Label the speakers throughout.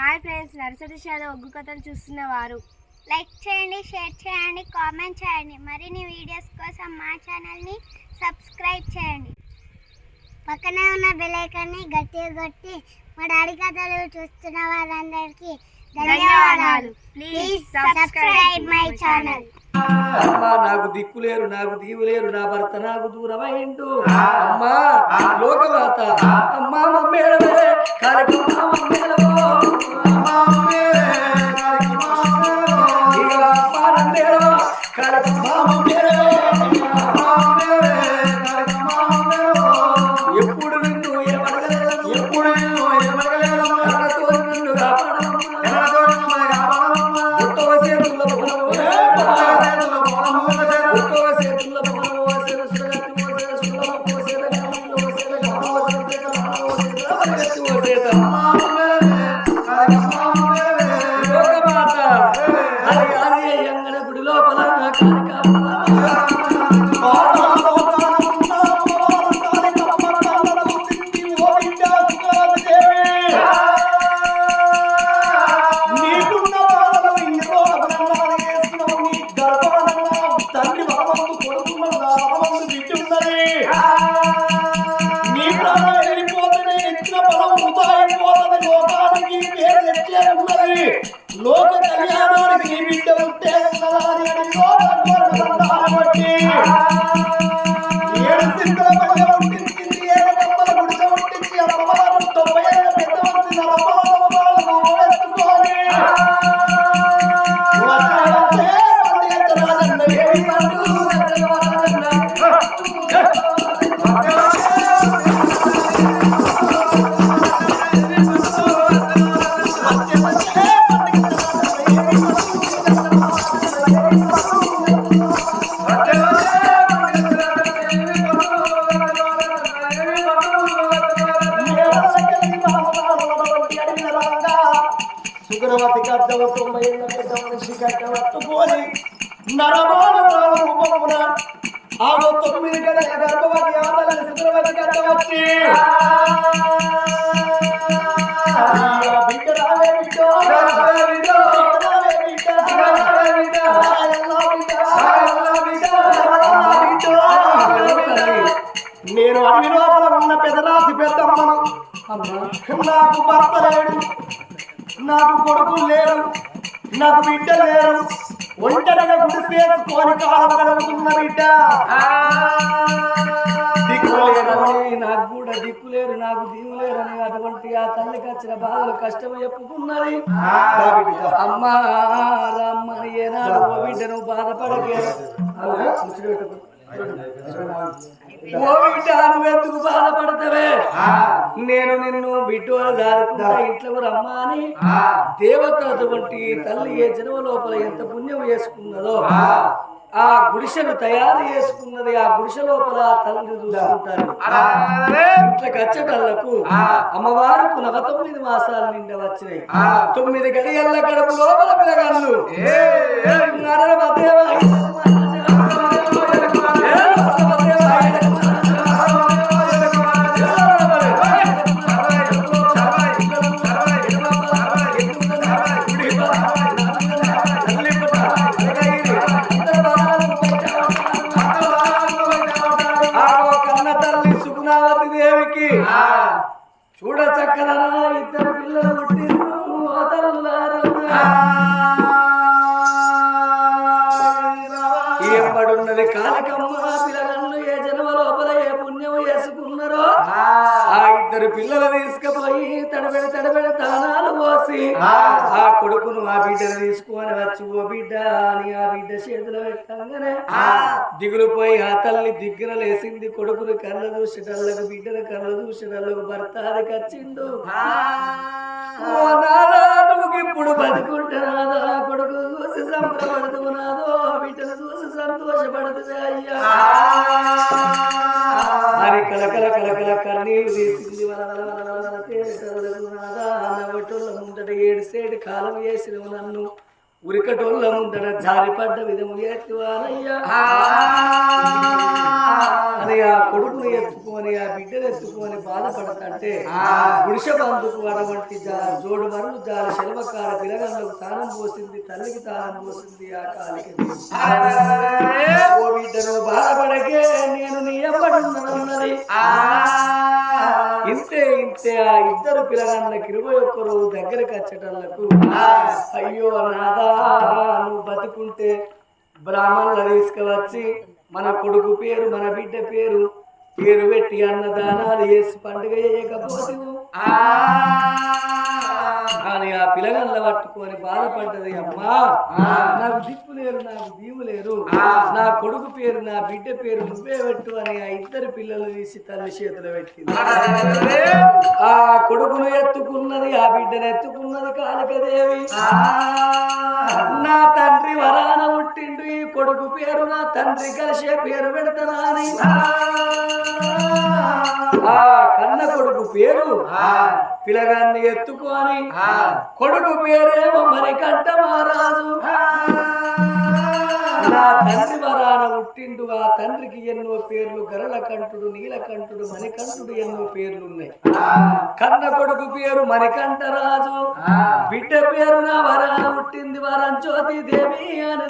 Speaker 1: Hi friends nursery షాద ఒగ్గు కథలు చూస్తున్న వారు.
Speaker 2: లైక్ చేయండి షేర్ చేయండి కామెంట్ చేయండి. మరిన్ని వీడియోస్ కోసం మా ఛానల్ని సబ్స్క్రైబ్ చేయండి. పక్కనే ఉన్న బెల్ ఐకాన్ని గట్టిగా కొట్టి మా డాడీ కథలు చూస్తున్న వారందరికీ ధన్యవాదాలు. ప్లీజ్ సబ్స్క్రైబ్ మై ఛానల్
Speaker 3: అమ్మా నాకు దిక్కు లేరు నాకు దీవు లేరు నా భర్త నాకు దూరమైండు అమ్మా లోకమాత అమ్మా మమ్మేడవే కార్యక్రమ మమ్మేడవో
Speaker 4: Mama. సుగ్రవతి తొంభై ఏళ్ళ పెద్ద మనిషి గడ్డ పట్టుకొని నరమాన ఆగో తొమ్మిది గర్భవతి గడ్డ వచ్చి నేను అడవి లోపల ఉన్న పెదరాసి పెద్దమ్మను. నాకు భర్త లేడు. నాకు కొడుకు లేరు నాకు బిడ్డ లేరు. ఒంటరిగా గుడిసేసుకొని కాలం గడుపుతున్న బిడ్డ. దిక్కు లేరని
Speaker 3: నాకు కూడా దిక్కు లేరు నాకు దీవు లేరని అటువంటి ఆ తల్లికి వచ్చిన బాధలు కష్టం చెప్పుకున్నది. అమ్మా రమ్మని ఏనాడు ఓ బిడ్డ నువ్వు బాధపడకే నువ్వెందుకు బాధపడతావే నేను నిన్ను బిడ్డోలు దాదుకుంటా ఇంట్లో రమ్మా అని దేవత అటువంటి తల్లి ఏ జన్మ లోపల ఎంత పుణ్యం చేసుకున్నదో ఆ. గుడిసెను తయారు చేసుకున్నది ఆ గుడిసె లోపల ఆ తల్లిని చూసుకుంటారు. ఇంట్లోకి వచ్చేటళ్ళకు అమ్మవారికి నవ తొమ్మిది మాసాల నిండా వచ్చినాయి. తొమ్మిది గడియల్ల గడుపు లోపల కన్న సుగుణావతి దేవికి చూడ చక్కదనా ఇద్దరు పిల్లలు తల్లులారమ్మా. ఏపడున్నది కాలకమ్మ పిల్లలను ఏ జన్మ లోపల ఏ పుణ్యం చేసుకున్నారో ఆ ఇద్దరు పిల్లలు తీసుకుపోయి తడబెడి తడబెడి పోసి ఆ కొడుకును ఆ బిడ్డను తీసుకొని వచ్చి ఓ బిడ్డ అని ఆ బిడ్డ చేతిలో పెట్టగానే దిగులు పోయి ఆ తల్లి దిగ్గున లేసింది కొడుకును కళ్ళ చూసేటల్లకు బిడ్డను కళ్ళ చూసేటల్లకు భర్త అది కచ్చిండు ఇప్పుడు బతుకుంటున్నాదా కొడుకు చూసి సంబరపడుతున్నాదో బిడ్డను చూసి సంతోషపడుతుంది అయ్యా అని కలకల కలకల కన్నీళ్ళు తీసింది వల ముందట ఏడు సేడు కాలం వేసినవు నన్ను. ఉరికటోళ్ళ ముందట జారిపడ్డ విధము ఎత్తువానయ్యా అని ఎత్తుకొని ఆ బిడ్డను ఎత్తుకొని బాధపడతంటే పురుష బంధుకు అటువంటి జా- జోడు మరులు జాల శిల్వకార పిలగంలకు తానం పోసింది తల్లికి తానం పోసింది ఆ కాలికి ఓ బిడ్డను బాధపడకే నేను నీ ఎవ్వడున్నది ఇంతే ఇంతే ఆ ఇద్దరు పిల్లగాళ్ళకి ఇరవై ఒక్క రోజు దగ్గరకు వచ్చేటళ్ళకు అయ్యో నాదా నువ్వు బతుకుంటే బ్రాహ్మణులు తీసుకువచ్చి మన కొడుకు పేరు మన బిడ్డ పేరు పేరు పెట్టి అన్నదానాలు చేసి పండుగ చేయకపోతే కానీ ఆ పిల్లగల్ల పట్టుకొని బాధపడ్డది అమ్మా. నాకు దిక్కు లేరు నాకు దీవు లేరు నా కొడుకు పేరు నా బిడ్డ పేరు నువ్వే పెట్టు అని ఆ ఇద్దరు పిల్లలు తీసి తల్లి చేతులు పెట్టింది. ఆ. కొడుకును ఎత్తుకున్నది ఆ బిడ్డను ఎత్తుకున్నది కాళికదేవి. నా తండ్రి వరాన పుట్టిండు ఈ కొడుకు పేరు నా తండ్రి కలిసే పేరు పెడతానా అని. ఆ. కన్న కొడుకు పేరు పిలగాన్ని ఎత్తుకొని కొడుకు పేరేమో మణికంఠ మహారాజు నా తండ్రి వరాన పుట్టిండు ఆ తండ్రికి ఎన్నో పేర్లు గరళకంఠుడు నీలకంఠుడు మణికంఠుడు ఎన్నో పేర్లు ఉన్నాయి కన్న కొడుకు పేరు మణికంఠరాజు. బిడ్డ పేరు నా వరాన పుట్టింది వరం జ్యోతి దేవి అని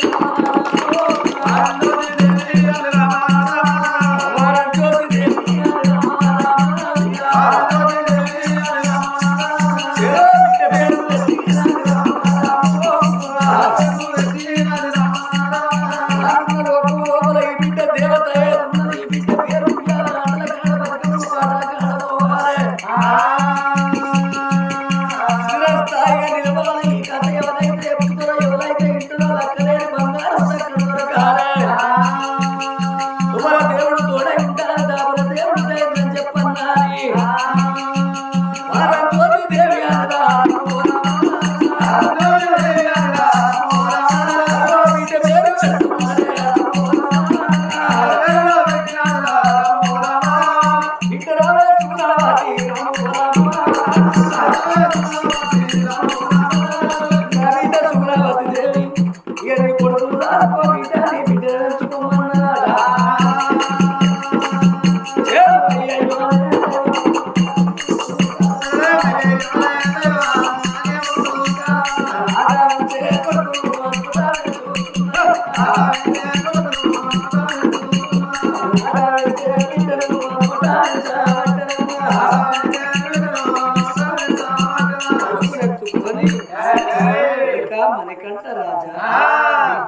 Speaker 3: Hare Hare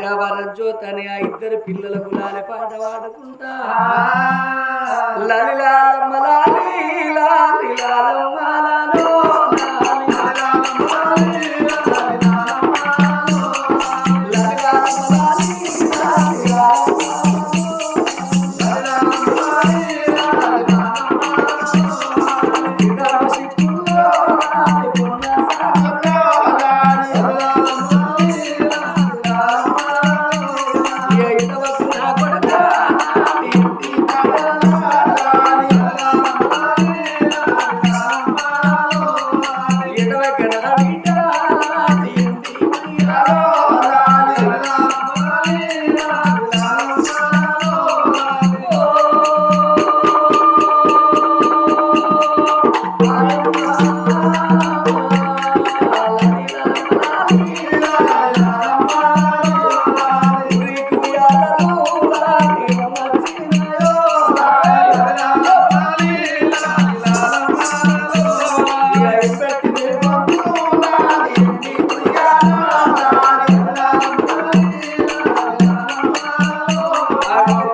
Speaker 3: బిడ్డ వరజ్యోత్ అని ఆ ఇద్దరు పిల్లల గులాలి పాట పాడుకుంటా లలిలాలమ్మ లాలి లాలి లాలమ్మ లాలో లాలి లాలమ్మ లాలి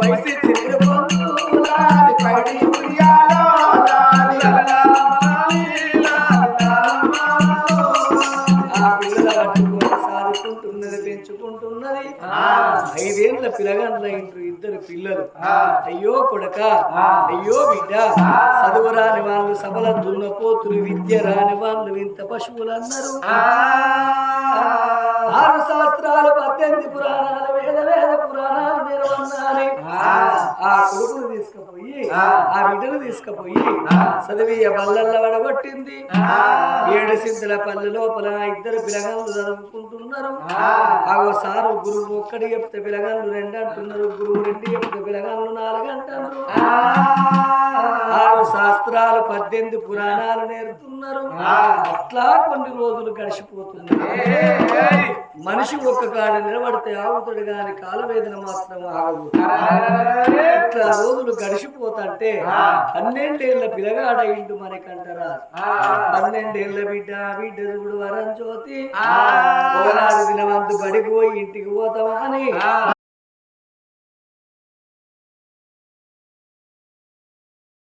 Speaker 3: ఆ పిల్లలు. అయ్యో కొడక. అయ్యో బిడ్డ. చదువు రాని వాళ్ళు సబల దున్నపోతులు విద్య రాని వాళ్ళు ఇంత పశువులు అన్నారు ఆరు శాస్త్రాలు పద్దెనిమిది పురాణాలు వేద వేద పురాణాలు నిర్వన్నాలి ఆ. కొడుకును తీసుకుపోయి ఆ. బిడ్డను తీసుకుపోయి చదివి బల్లల్ల వడగొట్టింది. ఏడు సింతల పల్లె లోపల ఇద్దరు పిల్లగాళ్ళు చదువుకుంటున్నారు. ఆగో సారు గురువు ఒక్కడి చెప్తే పిల్లగాళ్ళు రెండు అంటున్నారు గురువు రెండు చెప్తే పిల్లగాళ్ళు నాలుగు అంటున్నారు. ఆరు శాస్త్రాలు పద్దెనిమిది పురాణాలు నేర్పుతున్నారు అట్లా కొన్ని రోజులు గడిచిపోతున్నాయి. మనిషి ఒక్క కాడ నిలబడితే ఆగుతాడు గాని కాలవేదన మాత్రం ఆగదు. ఇట్లా రోజులు గడిచిపోతుంటే పన్నెండేళ్ళ పిల్లగాడ ఇండు మనకంటారా పన్నెండేళ్ళ బిడ్డ బిడ్డ చూడు వరం జ్యోతి. దినవంతు బడికి పోయి ఇంటికి పోతామా అని